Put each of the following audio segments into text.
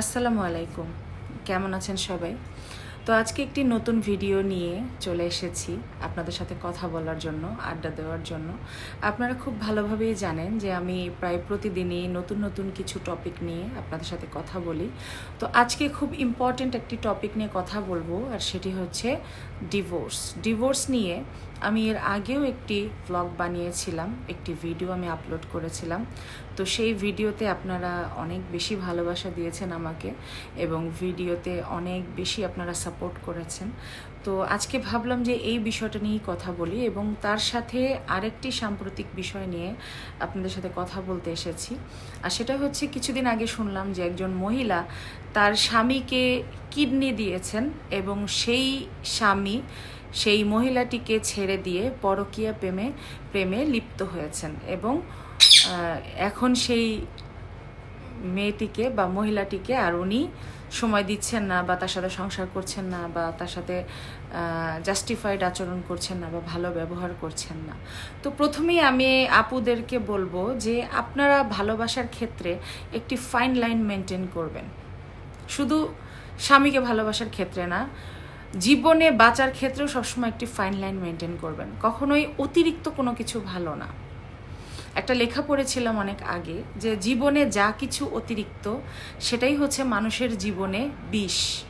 আসসালামু আলাইকুম। কেমন আছেন সবাই? তো আজকে একটি নতুন ভিডিও নিয়ে চলে এসেছি আপনাদের সাথে কথা বলার জন্য, আড্ডা দেওয়ার জন্য। আপনারা খুব ভালোভাবেই জানেন যে আমি প্রায় প্রতিদিনই নতুন নতুন কিছু টপিক নিয়ে আপনাদের সাথে কথা বলি। তো আজকে খুব ইম্পর্ট্যান্ট একটি টপিক নিয়ে কথা বলব, আর সেটি হচ্ছে ডিভোর্স ডিভোর্স নিয়ে আমি এর আগেও একটি ব্লগ বানিয়েছিলাম, একটি ভিডিও আমি আপলোড করেছিলাম। তো সেই ভিডিওতে আপনারা অনেক বেশি ভালোবাসা দিয়েছেন আমাকে এবং ভিডিওতে অনেক বেশি আপনারা সাপোর্ট করেছেন। তো আজকে ভাবলাম যে এই বিষয়টা নিয়েই কথা বলি এবং তার সাথে আরেকটি সাম্প্রতিক বিষয় নিয়ে আপনাদের সাথে কথা বলতে এসেছি। আর সেটা হচ্ছে কিছুদিন আগে শুনলাম যে একজন মহিলা তার স্বামীকে কিডনি দিয়েছেন এবং সেই স্বামী সেই মহিলাটিকে ছেড়ে দিয়ে পরকীয়া প্রেমে প্রেমে লিপ্ত হয়েছেন এবং এখন সেই মেয়েটিকে বা মহিলাটিকে আর উনি সময় দিচ্ছেন না বা তার সাথে সংসার করছেন না বা তার সাথে জাস্টিফাইড আচরণ করছেন না বা ভালো ব্যবহার করছেন না। তো প্রথমেই আমি আপুদেরকে বলব যে আপনারা ভালোবাসার ক্ষেত্রে একটি ফাইন লাইন মেনটেন করবেন। শুধু স্বামীকে ভালোবাসার ক্ষেত্রে না জীবনে বাঁচার ক্ষেত্রেও সবসময় একটি ফাইন লাইন মেনটেন করবেন। কখনোই অতিরিক্ত কোনো কিছু ভালো না। একটা লেখা পড়েছিলাম অনেক আগে যে, জীবনে যা কিছু অতিরিক্ত, সেটাই হচ্ছে মানুষের জীবনে বিষ।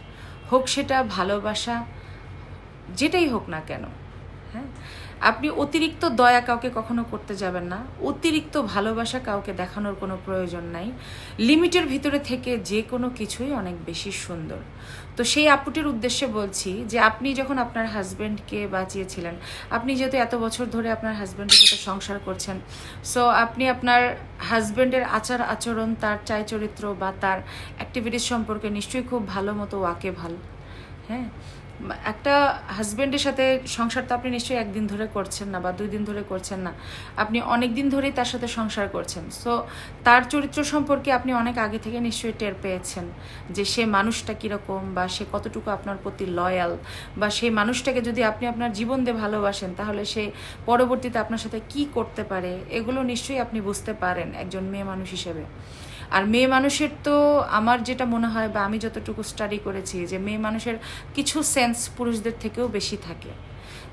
হোক সেটা ভালোবাসা, যেটাই হোক না কেন হ্যাঁ? আপনি অতিরিক্ত দয়া কাউকে কখনো করতে যাবেন না। অতিরিক্ত ভালোবাসা কাউকে দেখানোর কোনো প্রয়োজন নাই। লিমিটের ভিতরে থেকে যে কোনো কিছুই অনেক বেশি সুন্দর। তো সেই আপুটির উদ্দেশ্যে বলছি যে, আপনি যখন আপনার হাজব্যান্ডকে বাঁচিয়েছিলেন, আপনি যেহেতু এত বছর ধরে আপনার হাজব্যান্ডের সাথে সংসার করছেন সো আপনি আপনার হাজব্যান্ডের আচার আচরণ, তার চাই চরিত্র বা তার অ্যাক্টিভিটিস সম্পর্কে নিশ্চয়ই খুব ভালো মতো ওয়াকে ভালো হ্যাঁ? একটা হাজব্যান্ডের সাথে সংসার তো আপনি নিশ্চয়ই একদিন ধরে করছেন না বা দুই দিন ধরে করছেন না। আপনি অনেক দিন ধরেই তার সাথে সংসার করছেন। সো তার চরিত্র সম্পর্কে আপনি অনেক আগে থেকে নিশ্চয়ই টের পেয়েছেন যে সে মানুষটা কীরকম বা সে কতটুকু আপনার প্রতি লয়াল বা সেই মানুষটাকে যদি আপনি আপনার জীবন দিয়ে ভালোবাসেন, তাহলে সে পরবর্তীতে আপনার সাথে কি করতে পারে? এগুলো নিশ্চয়ই আপনি বুঝতে পারেন একজন মেয়ে মানুষ হিসেবে। আর মেয়ে মানুষের তো আমার যেটা মনে হয় বা আমি যতটুকু স্টাডি করেছি যে মেয়ে মানুষের কিছু সেন্স পুরুষদের থেকেও বেশি থাকে।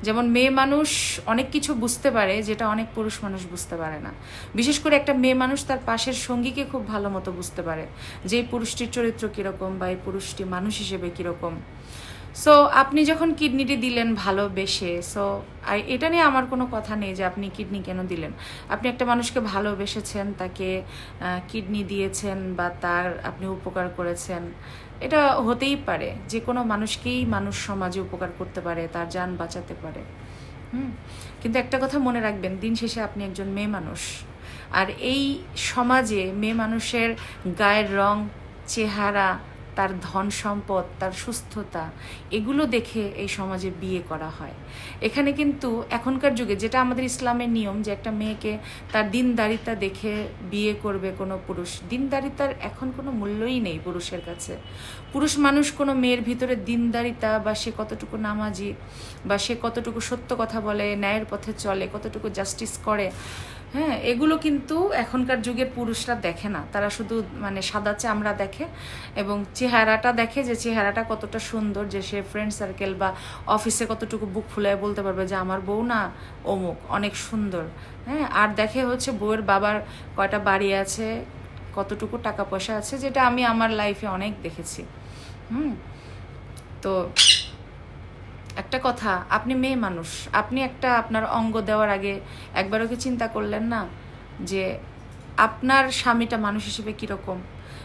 যেমন মেয়ে মানুষ অনেক কিছু বুঝতে পারে যেটা অনেক পুরুষ মানুষ বুঝতে পারে না। বিশেষ করে একটা মেয়ে মানুষ তার পাশের সঙ্গীকে খুব ভালো মতো বুঝতে পারে যে পুরুষটির চরিত্র কীরকম বা এই পুরুষটি মানুষ হিসেবে কীরকম। সো আপনি যখন কিডনিটি দিলেন ভালোবেসে সো এটা নিয়ে আমার কোনো কথা নেই যে আপনি কিডনি কেন দিলেন। আপনি একটা মানুষকে ভালোবেসেছেন, তাকে কিডনি দিয়েছেন বা তার আপনি উপকার করেছেন। এটা হতেই পারে, যে কোনো মানুষকেই মানুষ সমাজে উপকার করতে পারে, তার যান বাঁচাতে পারে। হুম? কিন্তু একটা কথা মনে রাখবেন, দিন শেষে আপনি একজন মেয়ে মানুষ। আর এই সমাজে মেয়ে মানুষের গায়ের রং, চেহারা তার ধন সম্পদ, তার সুস্থতা, এগুলো দেখে এই সমাজে বিয়ে করা হয়। এখানে কিন্তু এখনকার যুগে যেটা আমাদের ইসলামের নিয়ম যে একটা মেয়েকে তার দিনদারিতা দেখে বিয়ে করবে কোনো পুরুষ, দিনদারিতার এখন কোনো মূল্যই নেই পুরুষের কাছে। পুরুষ মানুষ কোনো মেয়ের ভিতরে দিনদারিতা বা সে কতটুকু নামাজি বা সে কতটুকু সত্য কথা বলে, ন্যায়ের পথে চলে, কতটুকু জাস্টিস করে হ্যাঁ এগুলো কিন্তু এখনকার যুগের পুরুষরা দেখে না। তারা শুধু মানে সাদা চামড়া দেখে এবং চেহারাটা দেখে যে চেহারাটা কতটা সুন্দর, যে সে ফ্রেন্ড সার্কেল বা অফিসে কতটুকু বুক ফুলায় বলতে পারবে যে, আমার বউ না অমুক, অনেক সুন্দর। হ্যাঁ আর দেখে হচ্ছে বউয়ের বাবার কয়টা বাড়ি আছে, কতটুকু টাকা পয়সা আছে, যেটা আমি আমার লাইফে অনেক দেখেছি। হুম, তো একটা কথা, আপনি মেয়ে মানুষ। আপনি একটা আপনার অঙ্গ দেওয়ার আগে একবারও কি চিন্তা করলেন না যে আপনার স্বামীটা মানুষ হিসেবে কীরকম?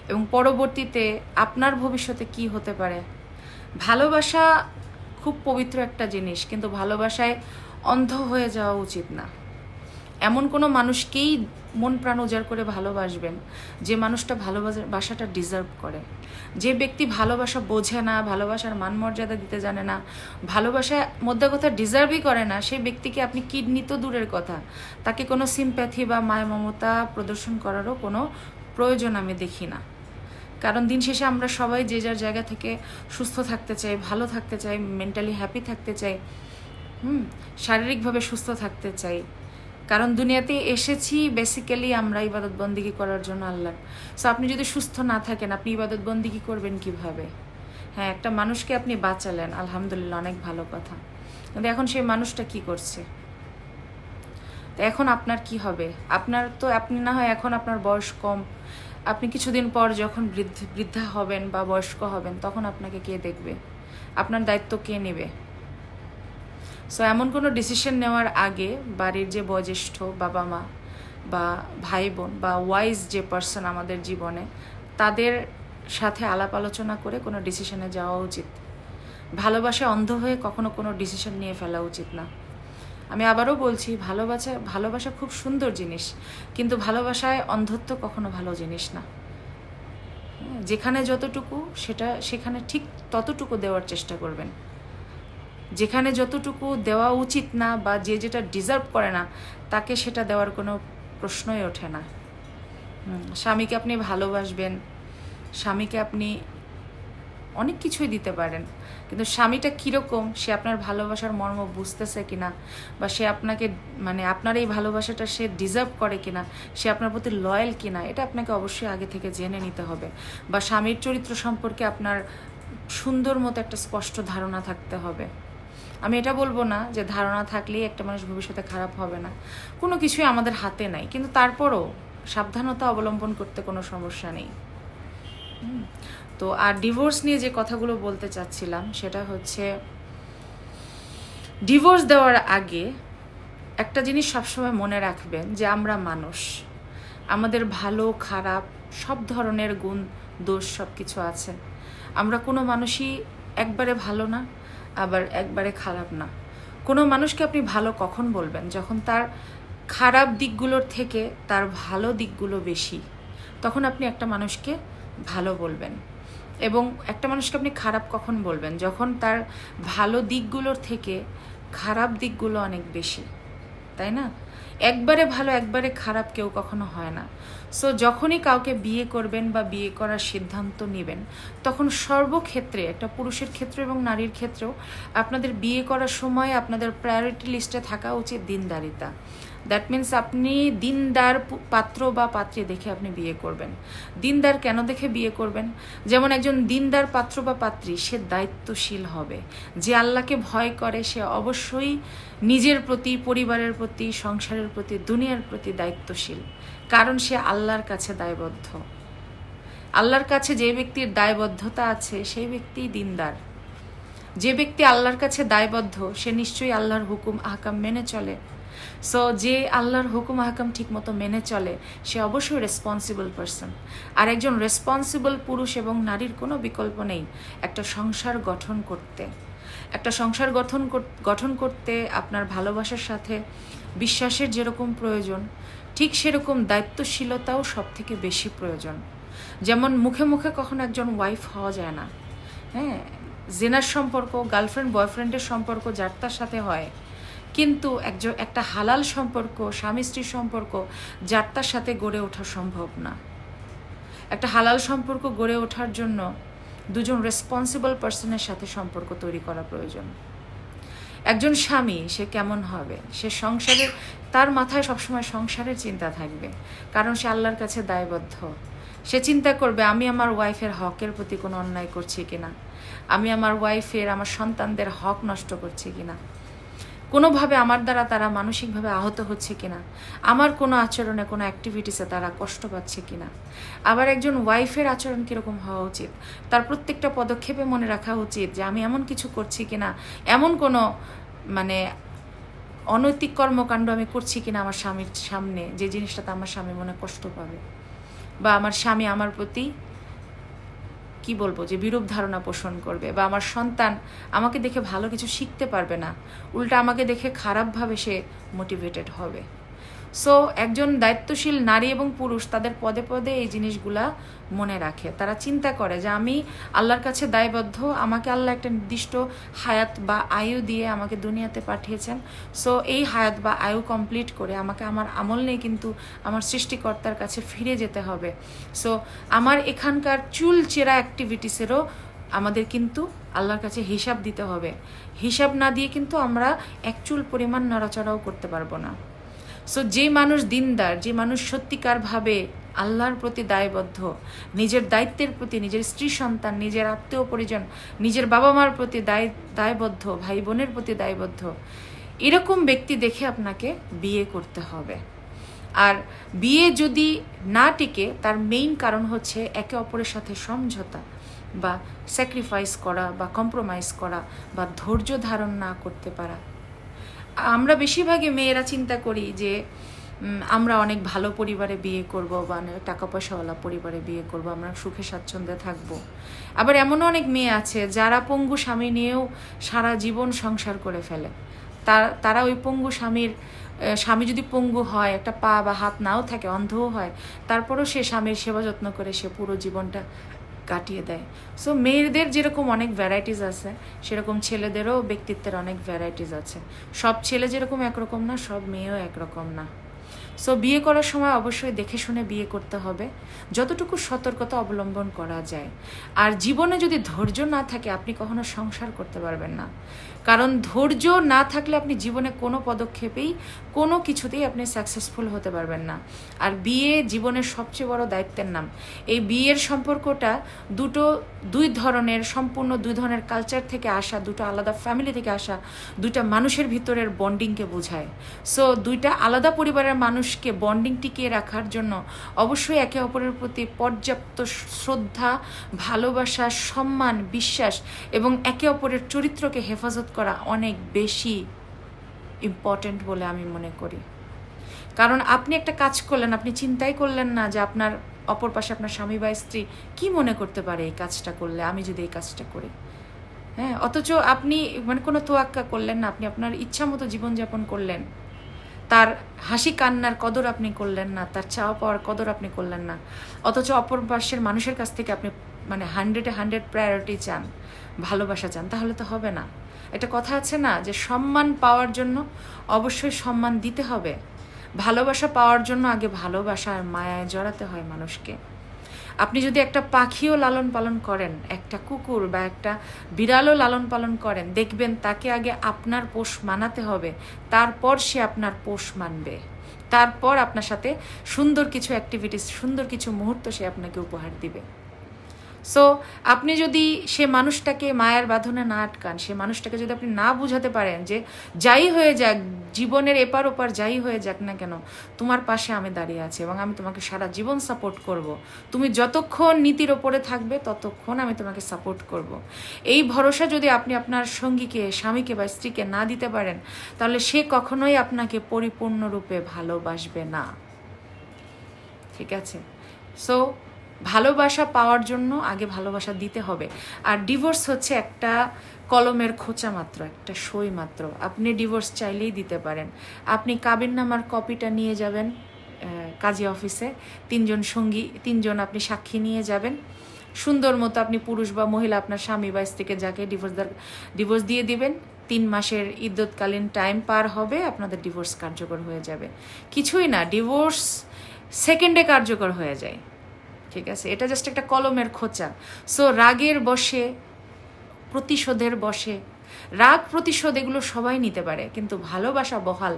এবং পরবর্তীতে আপনার ভবিষ্যতে কি হতে পারে? ভালোবাসা খুব পবিত্র একটা জিনিস, কিন্তু ভালোবাসায় অন্ধ হয়ে যাওয়া উচিত না। এমন কোনো মানুষকেই মন প্রাণ উজাড় করে ভালোবাসবেন যে মানুষটা ভালোবাসাটা ডিজার্ভ করে। যে ব্যক্তি ভালোবাসা বোঝে না, ভালোবাসার মান মর্যাদা দিতে জানে না ভালোবাসা মধ্যে কথা ডিজার্ভই করে না, সেই ব্যক্তিকে আপনি কিডনি তো দূরের কথা। তাকে কোনো সিম্প্যাথি বা মায়া মমতা প্রদর্শন করারও কোনো প্রয়োজন আমি দেখি না। কারণ দিন শেষে আমরা সবাই যে যার জায়গা থেকে সুস্থ থাকতে চাই, ভালো থাকতে চাই মেন্টালি হ্যাপি থাকতে চাই, হুম, শারীরিকভাবে সুস্থ থাকতে চাই কারণ দুনিয়াতে এসেছি বেসিক্যালি আমরা ইবাদত বন্দিগি করার জন্য আল্লাহ সো আপনি যদি সুস্থ না থাকেন, আপনি ইবাদত বন্দিগি করবেন কীভাবে? হ্যাঁ একটা মানুষকে আপনি বাঁচালেন, আলহামদুলিল্লাহ, অনেক ভালো কথা। কিন্তু এখন সেই মানুষটা কি করছে? তো এখন আপনার কি হবে? আপনার তো, আপনি না হয় এখন আপনার বয়স কম। আপনি কিছুদিন পর যখন বৃদ্ধ, বৃদ্ধা হবেন বা বয়স্ক হবেন, তখন আপনাকে কে দেখবে? আপনার দায়িত্ব কে নেবে? সো এমন কোনো ডিসিশন নেওয়ার আগে বাড়ির যে বয়োজ্যেষ্ঠ বাবা মা বা ভাই বোন বা ওয়াইজ যে পার্সন আমাদের জীবনে তাদের সাথে আলাপ আলোচনা করে কোনো ডিসিশনে যাওয়া উচিত। ভালোবাসা অন্ধ হয়ে কখনো কোনো ডিসিশন নিয়ে ফেলা উচিত না। আমি আবারও বলছি ভালোবাসা ভালোবাসা খুব সুন্দর জিনিস কিন্তু ভালোবাসায় অন্ধত্ব কখনো ভালো জিনিস না। হ্যাঁ, যেখানে যতটুকু সেটা সেখানে ঠিক ততটুকু দেওয়ার চেষ্টা করবেন। যেখানে যতটুকু দেওয়া উচিত না বা যে যেটা ডিজার্ভ করে না, তাকে সেটা দেওয়ার কোনো প্রশ্নই ওঠে না। স্বামীকে আপনি ভালোবাসবেন, স্বামীকে আপনি অনেক কিছুই দিতে পারেন, কিন্তু স্বামীটা কীরকম, সে আপনার ভালোবাসার মর্ম বুঝতেছে কিনা, বা সে আপনাকে মানে আপনার এই ভালোবাসাটা সে ডিজার্ভ করে কিনা, সে আপনার প্রতি লয়াল কিনা, এটা আপনাকে অবশ্যই আগে থেকে জেনে নিতে হবে। বা স্বামীর চরিত্র সম্পর্কে আপনার সুন্দর মতো একটা স্পষ্ট ধারণা থাকতে হবে। আমি এটা বলব না যে ধারণা থাকলেই একটা মানুষ ভবিষ্যতে খারাপ হবে না। কোনো কিছুই আমাদের হাতে নাই। কিন্তু তারপরও সাবধানতা অবলম্বন করতে কোনো সমস্যা নেই। তো আর ডিভোর্স নিয়ে যে কথাগুলো বলতে চাচ্ছিলাম, সেটা হচ্ছে ডিভোর্স দেওয়ার আগে একটা জিনিস সবসময় মনে রাখবেন যে আমরা মানুষ। আমাদের ভালো, খারাপ সব ধরনের গুণ, দোষ সব কিছু আছে। আমরা কোনো মানুষই একবারে ভালো না। আবার একবারে খারাপ না। কোনো মানুষকে আপনি ভালো কখন বলবেন? যখন তার খারাপ দিকগুলোর থেকে তার ভালো দিকগুলো বেশি, তখন আপনি একটা মানুষকে ভালো বলবেন। এবং একটা মানুষকে আপনি খারাপ কখন বলবেন? যখন তার ভালো দিকগুলোর থেকে খারাপ দিকগুলো অনেক বেশি, তাই না? একবারে ভালো, একবারে খারাপ কেউ কখনো হয় না। সো যখনই কাউকে বিয়ে করবেন বা বিয়ে করার সিদ্ধান্ত নেবেন, তখন সর্বক্ষেত্রে, একটা পুরুষের ক্ষেত্রে এবং নারীর ক্ষেত্রেও, আপনাদের বিয়ে করার সময় আপনাদের প্রায়োরিটি লিস্টে থাকা উচিত দিনদারিতা। দ্যাট মিন্স আপনি দিনদার পাত্র বা পাত্রী দেখে আপনি বিয়ে করবেন। দিনদার কেন দেখে বিয়ে করবেন? যেমন একজন দিনদার পাত্র বা পাত্রী, সে দায়িত্বশীল হবে। যে আল্লাহকে ভয় করে, সে অবশ্যই নিজের প্রতি, পরিবারের প্রতি, সংসারের প্রতি, দুনিয়ার প্রতি দায়িত্বশীল। কারণ সে আল্লাহর কাছে দায়বদ্ধ। আল্লাহর কাছে যে ব্যক্তির দায়বদ্ধতা আছে সেই ব্যক্তি দিনদার। যে ব্যক্তি আল্লাহর কাছে দায়বদ্ধ, সে নিশ্চয়ই আল্লাহর হুকুম, আহকাম মেনে চলে। সো, যে আল্লাহর হুকুম, আহকাম ঠিকমতো মেনে চলে, সে অবশ্যই রেসপন্সিবল পারসন আর একজন রেসপন্সিবল পুরুষ এবং নারীর কোনো বিকল্প নেই একটা সংসার গঠন করতে। একটা সংসার গঠন গঠন করতে আপনার ভালোবাসার সাথে বিশ্বাসের যেরকম প্রয়োজন, ঠিক সেরকম দায়িত্বশীলতাও সব থেকে বেশি প্রয়োজন। যেমন মুখে মুখে কখনো একজন ওয়াইফ হওয়া যায় না। হ্যাঁ জেনার সম্পর্ক গার্লফ্রেন্ড বয়ফ্রেন্ডের সম্পর্ক যার তার সাথে হয়। কিন্তু একজন একটা হালাল সম্পর্ক, স্বামী স্ত্রীর সম্পর্ক যার সাথে গড়ে ওঠা সম্ভব না। একটা হালাল সম্পর্ক গড়ে ওঠার জন্য দুজন রেসপন্সিবল পার্সনের সাথে সম্পর্ক তৈরি করা প্রয়োজন। একজন স্বামী, সে কেমন হবে? সে সংসারের তার মাথায় সবসময় সংসারের চিন্তা থাকবে। কারণ সে আল্লাহর কাছে দায়বদ্ধ। সে চিন্তা করবে, আমি আমার ওয়াইফের হকের প্রতি কোনো অন্যায় করছি কিনা? আমি আমার ওয়াইফের আমার সন্তানদের হক নষ্ট করছি কিনা? কোনোভাবে আমার দ্বারা তারা মানসিকভাবে আহত হচ্ছে কিনা? আমার কোনো আচরণে, কোনো অ্যাক্টিভিটিসে তারা কষ্ট পাচ্ছে কিনা? আবার একজন ওয়াইফের আচরণ কীরকম হওয়া উচিত? তার প্রত্যেকটা পদক্ষেপে মনে রাখা উচিত যে আমি এমন কিছু করছি কিনা? এমন কোনো মানে অনৈতিক কর্মকাণ্ড আমি করছি কিনা আমার স্বামীর সামনে? যে জিনিসটাতে আমার স্বামী মনে কষ্ট পাবে? বা আমার স্বামী আমার প্রতি কি বলব যে বিরূপ ধারণা পোষণ করবে? বা আমার সন্তান আমাকে দেখে ভালো কিছু শিখতে পারবে না। উল্টা আমাকে দেখে খারাপভাবে সে মোটিভেটেড হবে। সো একজন দায়িত্বশীল নারী এবং পুরুষ তাদের পদে পদে এই জিনিসগুলা মনে রাখে। তারা চিন্তা করে যে আমি আল্লাহর কাছে দায়বদ্ধ, আমাকে আল্লাহ একটা নির্দিষ্ট হায়াত বা আয়ু দিয়ে আমাকে দুনিয়াতে পাঠিয়েছেন। সো এই হায়াত বা আয়ু কমপ্লিট করে আমাকে আমার আমল নেই কিন্তু আমার সৃষ্টিকর্তার কাছে ফিরে যেতে হবে। সো আমার এখানকার চুল চেরা অ্যাক্টিভিটিসেরও আমাদের কিন্তু আল্লাহর কাছে হিসাব দিতে হবে। হিসাব না দিয়ে কিন্তু আমরা এক চুল পরিমাণ নড়াচড়াও করতে পারব না। সো যে মানুষ দিনদার, যে মানুষ সত্যিকারভাবে আল্লাহর প্রতি দায়বদ্ধ, নিজের দায়িত্বের প্রতি, নিজের স্ত্রী সন্তান, নিজের আত্মীয় পরিজন, নিজের বাবা মার প্রতি দায়, দায়বদ্ধ, ভাই বোনের প্রতি দায়বদ্ধ, এরকম ব্যক্তি দেখে আপনাকে বিয়ে করতে হবে। আর বিয়ে যদি না টিকে, তার মেইন কারণ হচ্ছে একে অপরের সাথে সমঝোতা বা স্যাক্রিফাইস করা বা কম্প্রোমাইজ করা বা ধৈর্য ধারণ না করতে পারা। বেশিরভাগই মেয়েরা চিন্তা করি যে আমরা অনেক ভালো পরিবারে বিয়ে করব বা টাকা পয়সাওয়ালা পরিবারে বিয়ে করব, আমরা সুখে স্বাচ্ছন্দ্যে থাকব। আবার এমনও অনেক মেয়ে আছে যারা পঙ্গু স্বামী নিয়েও সারা জীবন সংসার করে ফেলে। তার, তারা ওই পঙ্গু স্বামীর স্বামী যদি পঙ্গু হয়, একটা পা বা হাত নাও থাকে, অন্ধও হয়, তারপরেও সে স্বামীর সেবা যত্ন করে সে পুরো জীবনটা কাটিয়ে দেয়। সো মেয়েদের যেরকম অনেক ভ্যারাইটিস আছে, সেরকম ছেলেদেরও ব্যক্তিত্বের অনেক ভ্যারাইটিস আছে। সব ছেলে যেরকম একরকম না, সব মেয়েও একরকম না। সো বিয়ে করার সময় অবশ্যই দেখে শুনে বিয়ে করতে হবে। যতটুকু সতর্কতা অবলম্বন করা যায়। আর জীবনে যদি ধৈর্য না থাকে, আপনি কখনো সংসার করতে পারবেন না। কারণ ধৈর্য না থাকলে আপনি জীবনে কোনো পদক্ষেপেই কোনো কিছুতেই আপনি সাকসেসফুল হতে পারবেন না। আর বিয়ে জীবনের সবচেয়ে বড় দায়িত্বের নাম। এই বিয়ের সম্পর্কটা দুটো, দুই ধরনের, সম্পূর্ণ দুই ধরনের কালচার থেকে আসা, দুটো আলাদা ফ্যামিলি থেকে আসা, দুইটা মানুষের ভিতরের বন্ডিংকে বোঝায়। সো দুইটা আলাদা পরিবারের মানুষকে বন্ডিং টিকিয়ে রাখার জন্য অবশ্যই একে অপরের প্রতি পর্যাপ্ত শ্রদ্ধা, ভালোবাসা, সম্মান, বিশ্বাস এবং একে অপরের চরিত্রকে হেফাজত করা অনেক বেশি ইম্পর্ট্যান্ট বলে আমি মনে করি। কারণ আপনি একটা কাজ করলেন, আপনি চিন্তাই করলেন না যে আপনার অপর পাশে আপনার স্বামী বা স্ত্রী কি মনে করতে পারে এই কাজটা করলে, আমি যদি এই কাজটা করি। হ্যাঁ অথচ আপনি মানে কোনো তোয়াক্কা করলেন না, আপনি আপনার ইচ্ছা মতো জীবনযাপন করলেন। তার হাসি কান্নার কদর আপনি করলেন না, তার চাওয়া পাওয়ার কদর আপনি করলেন না। অথচ অপর পাশের মানুষের কাছ থেকে আপনি মানে হান্ড্রেডে হান্ড্রেড প্রায়োরিটি চান, ভালোবাসা চান, তাহলে তো হবে না। একটা কথা আছে না, যে সম্মান পাওয়ার জন্য অবশ্যই সম্মান দিতে হবে। ভালোবাসা পাওয়ার জন্য আগে ভালোবাসা আর মায়ায় জড়াতে হয় মানুষকে। আপনি যদি একটা পাখিও লালন পালন করেন, একটা কুকুর বা একটা বিড়ালও লালন পালন করেন, দেখবেন তাকে আগে আপনার পোষ মানাতে হবে, তারপর সে আপনার পোষ মানবে। তারপর আপনার সাথে সুন্দর কিছু অ্যাক্টিভিটিস সুন্দর কিছু মুহূর্ত সে আপনাকে উপহার দিবে। সো আপনি যদি সে মানুষটাকে মায়ের বাঁধনে না আটকান, সে মানুষটাকে যদি আপনি না বুঝাতে পারেন যে যাই হয়ে যাক, জীবনের এপার ওপার যাই হয়ে যাক না কেন, তোমার পাশে আমি দাঁড়িয়ে আছি এবং আমি তোমাকে সারা জীবন সাপোর্ট করব। তুমি যতক্ষণ নীতির ওপরে থাকবে, ততক্ষণ আমি তোমাকে সাপোর্ট করব। এই ভরসা যদি আপনি আপনার সঙ্গীকে, স্বামীকে বা স্ত্রীকে না দিতে পারেন, তাহলে সে কখনোই আপনাকে পরিপূর্ণরূপে ভালোবাসবে না ঠিক আছে সো ভালোবাসা পাওয়ার জন্য আগে ভালোবাসা দিতে হবে। আর ডিভোর্স হচ্ছে একটা কলমের খোঁচা মাত্র, একটা সই মাত্র। আপনি ডিভোর্স চাইলেই দিতে পারেন। আপনি কাবিননামার কপিটা নিয়ে যাবেন কাজী অফিসে। তিনজন সঙ্গী, তিনজন আপনি সাক্ষী নিয়ে যাবেন। সুন্দর মতো আপনি পুরুষ বা মহিলা আপনার স্বামী বা স্ত্রীকে যাকে ডিভোর্স ডিভোর্স দিয়ে দিবেন। তিন মাসের ইদ্যৎকালীন টাইম পার হবে, আপনাদের ডিভোর্স কার্যকর হয়ে যাবে। কিছুই না ডিভোর্স সেকেন্ডে কার্যকর হয়ে যায়। ঠিক আছে এটা জাস্ট একটা কলমের খোঁচা। সো রাগের বসে, প্রতিশোধের বসে, রাগ প্রতিশোধ এগুলো সবাই নিতে পারে, কিন্তু ভালোবাসা বহাল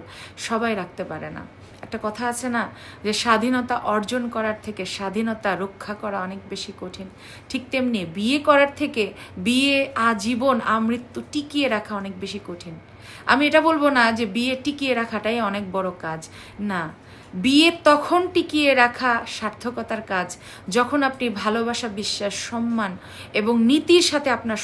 সবাই রাখতে পারে না। একটা কথা আছে না, যে স্বাধীনতা অর্জন করার থেকে স্বাধীনতা রক্ষা করা অনেক বেশি কঠিন। ঠিক তেমনি বিয়ে করার থেকে বিয়ে, আজীবন, আমৃত্যু টিকিয়ে রাখা অনেক বেশি কঠিন। আমি এটা বলব না যে বিয়ে টিকিয়ে রাখাটাই অনেক বড় কাজ। না বিয়ে তখন টিকিয়ে রাখা সার্থকতার কাজ। যখন আপনি ভালোবাসা, বিশ্বাস, সম্মান এবং নীতির সাথে আপনার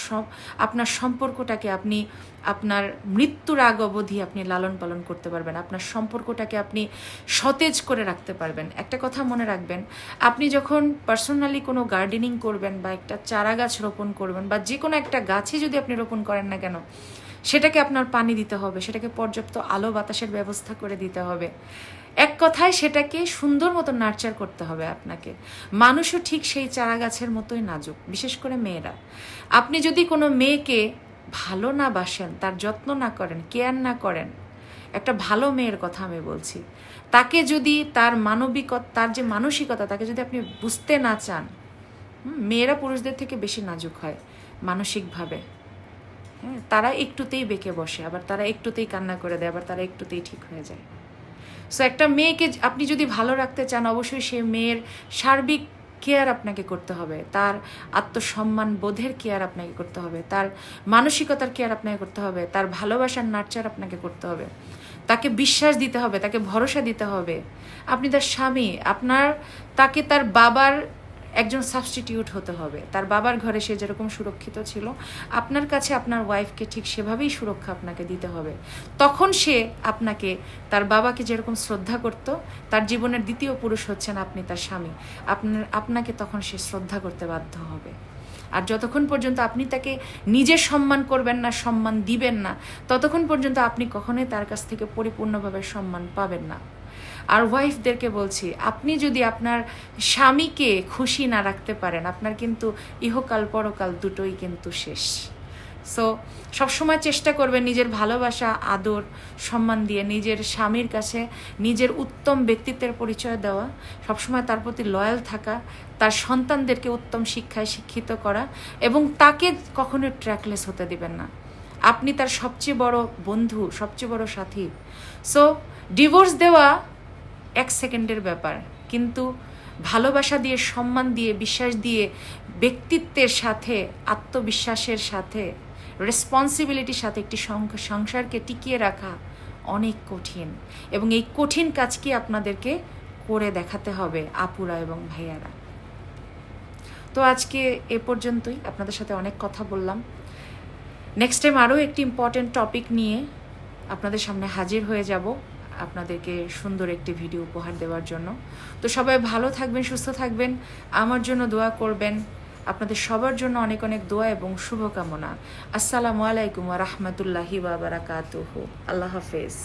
আপনার সম্পর্কটাকে আপনি, আপনার মৃত্যুর আগ অবধি আপনি লালন পালন করতে পারবেন। আপনার সম্পর্কটাকে আপনি সতেজ করে রাখতে পারবেন। একটা কথা মনে রাখবেন, আপনি যখন পার্সোনালি কোনো গার্ডেনিং করবেন বা একটা চারা গাছ রোপণ করবেন বা যে কোনো একটা গাছই যদি আপনি রোপণ করেন না কেন, সেটাকে আপনার পানি দিতে হবে, সেটাকে পর্যাপ্ত আলো বাতাসের ব্যবস্থা করে দিতে হবে। এক কথায় সেটাকে সুন্দর মতো নার্চার করতে হবে আপনাকে। মানুষও ঠিক সেই চারা গাছের মতোই নাজুক, বিশেষ করে মেয়েরা। আপনি যদি কোনো মেয়েকে ভালো না বাসেন, তার যত্ন না করেন, কেয়ার না করেন, একটা ভালো মেয়ের কথা আমি বলছি, তাকে যদি তার মানবিকতা, তার যে মানসিকতা, তাকে যদি আপনি বুঝতে না চান মেয়েরা পুরুষদের থেকে বেশি নাজুক হয় মানসিকভাবে। হ্যাঁ তারা একটুতেই বেঁকে বসে, আবার তারা একটুতেই কান্না করে দেয়, আবার তারা একটুতেই ঠিক হয়ে যায়। সো একটা মেয়েকে আপনি যদি ভালো রাখতে চান, অবশ্যই সে মেয়ের সার্বিক কেয়ার আপনাকে করতে হবে। তার আত্মসম্মান বোধের কেয়ার আপনাকে করতে হবে। তার মানসিকতার কেয়ার আপনাকে করতে হবে। তার ভালোবাসার নার্চার আপনাকে করতে হবে। তাকে বিশ্বাস দিতে হবে, তাকে ভরসা দিতে হবে। আপনি তার স্বামী, আপনার, তাকে তার বাবার একজন সাবস্টিটিউট হতে হবে। তার বাবার ঘরে সে যেরকম সুরক্ষিত ছিল, আপনার কাছে আপনার ওয়াইফকে ঠিক সেভাবেই সুরক্ষা আপনাকে দিতে হবে। তখন সে আপনাকে, তার বাবাকে যেরকম শ্রদ্ধা করত, তার জীবনের দ্বিতীয় পুরুষ হচ্ছেন আপনি তার স্বামী। আপনার, আপনাকে তখন সে শ্রদ্ধা করতে বাধ্য হবে। আর যতক্ষণ পর্যন্ত আপনি তাকে নিজে সম্মান করবেন না, সম্মান দিবেন না, ততক্ষণ পর্যন্ত আপনি কখনোই তার কাছ থেকে পরিপূর্ণভাবে সম্মান পাবেন না। আর ওয়াইফদেরকে বলছি, আপনি যদি আপনার স্বামীকে খুশি না রাখতে পারেন, আপনার কিন্তু ইহকাল পরকাল দুটোই কিন্তু শেষ। সো সবসময় চেষ্টা করবেন নিজের ভালোবাসা, আদর, সম্মান দিয়ে নিজের স্বামীর কাছে নিজের উত্তম ব্যক্তিত্বের পরিচয় দেওয়া, সবসময় তার প্রতি লয়াল থাকা, তার সন্তানদেরকে উত্তম শিক্ষায় শিক্ষিত করা এবং তাকে কখনো ট্র্যাকলেস হতে দিবেন না। আপনি তার সবচেয়ে বড় বন্ধু, সবচেয়ে বড় সাথী। সো ডিভোর্স দেওয়া এক সেকেন্ডের ব্যাপার। কিন্তু ভালোবাসা দিয়ে, সম্মান দিয়ে, বিশ্বাস দিয়ে, ব্যক্তিত্বের সাথে, আত্মবিশ্বাসের সাথে রেসপন্সিবিলিটির সাথে একটি সংসারকে টিকিয়ে রাখা অনেক কঠিন। এবং এই কঠিন কাজকে আপনাদেরকে করে দেখাতে হবে আপুরা এবং ভাইয়ারা? তো আজকে এ পর্যন্তই। আপনাদের সাথে অনেক কথা বললাম। নেক্সট টাইম আরও একটি ইম্পর্টেন্ট টপিক নিয়ে আপনাদের সামনে হাজির হয়ে যাব। আপনাদেরকে সুন্দর একটি ভিডিও উপহার দেওয়ার জন্য। তো সবাই ভালো থাকবেন, সুস্থ থাকবেন। আমার জন্য দোয়া করবেন। আপনাদের সবার জন্য অনেক অনেক দোয়া এবং শুভকামনা। আসসালামু আলাইকুম রহমতুল্লাহি বাবারাকাতুহু আল্লাহ হাফেজ।